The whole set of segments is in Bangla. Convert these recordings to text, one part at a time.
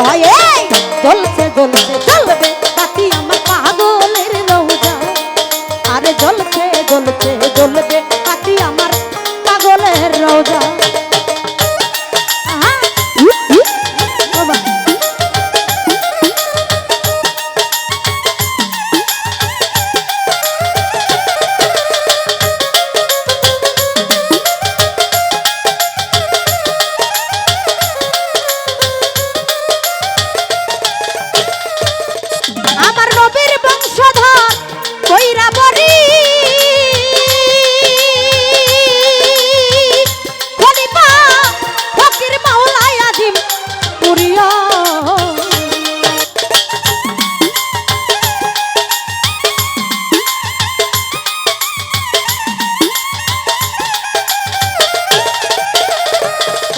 হয় জ্বলছে জ্বলছে জ্বলছে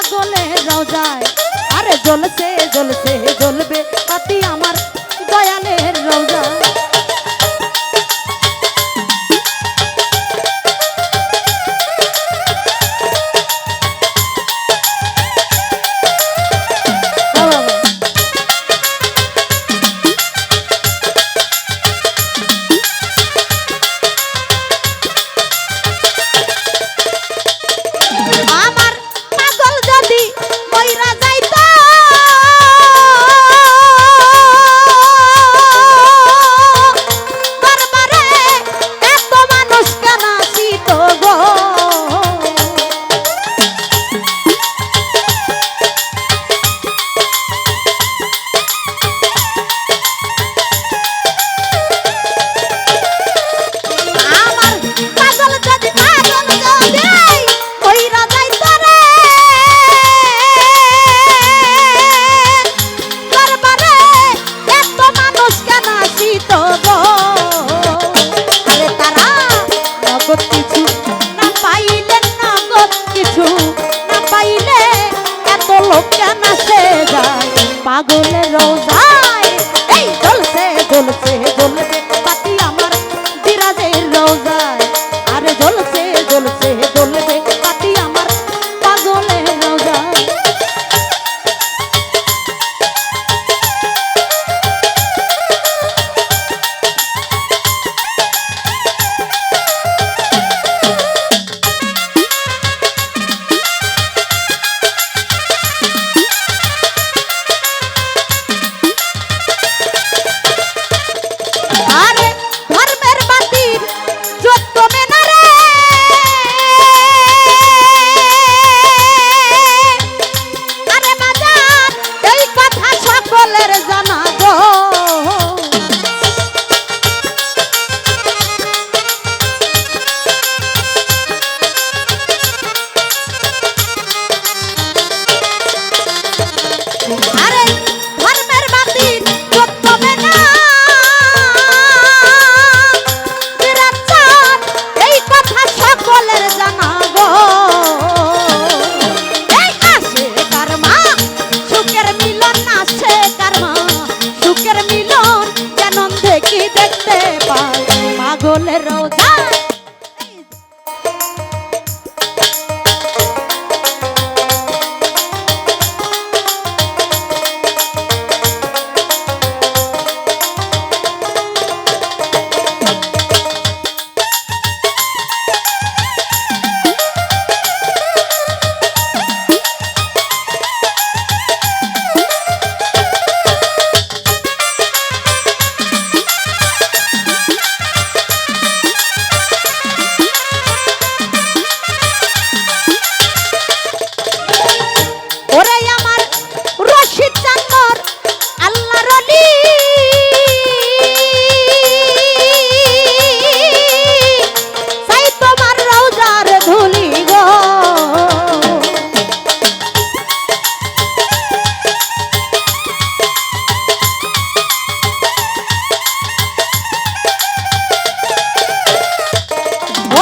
পাগলে যায়। আরে জ্বলছে জ্বলছে জ্বলবে পাতি আমার দয়ালে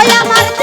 olhar mais.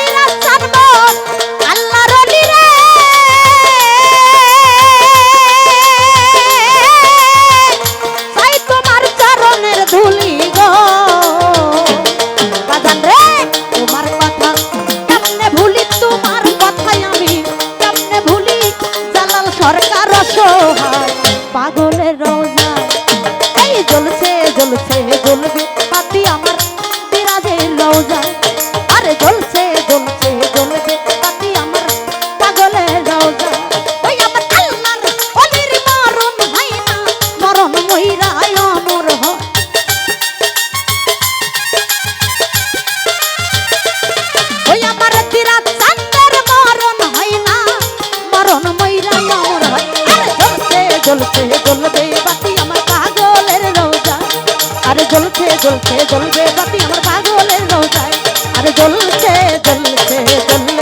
জ্বলছে জ্বলছে জ্বলবে বাতি আমার পাগলের নৌকায় আরে জ্বলছে জ্বলছে জ্বলছে